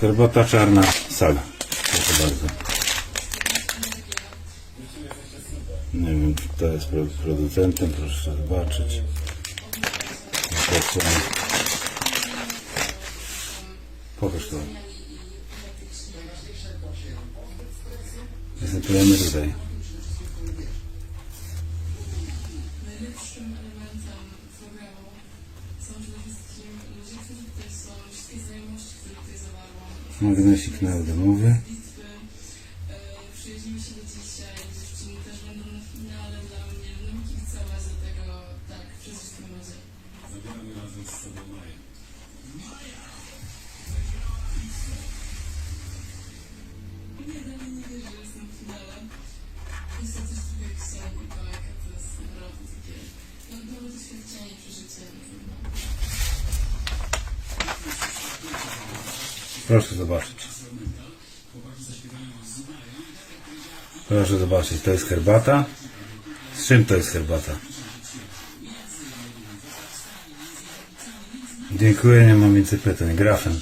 Herbata czarna saga. Proszę bardzo. Nie wiem, kto jest pro- producentem, proszę zobaczyć. Proszę. Pokaż to. Zasypujemy tutaj. Wszystkim ludzie. Zabieramy razem z sobą Maję. Proszę zobaczyć. Proszę zobaczyć, to jest herbata. Z czym to jest herbata? Dziękuję, nie mam więcej pytań. Grafem.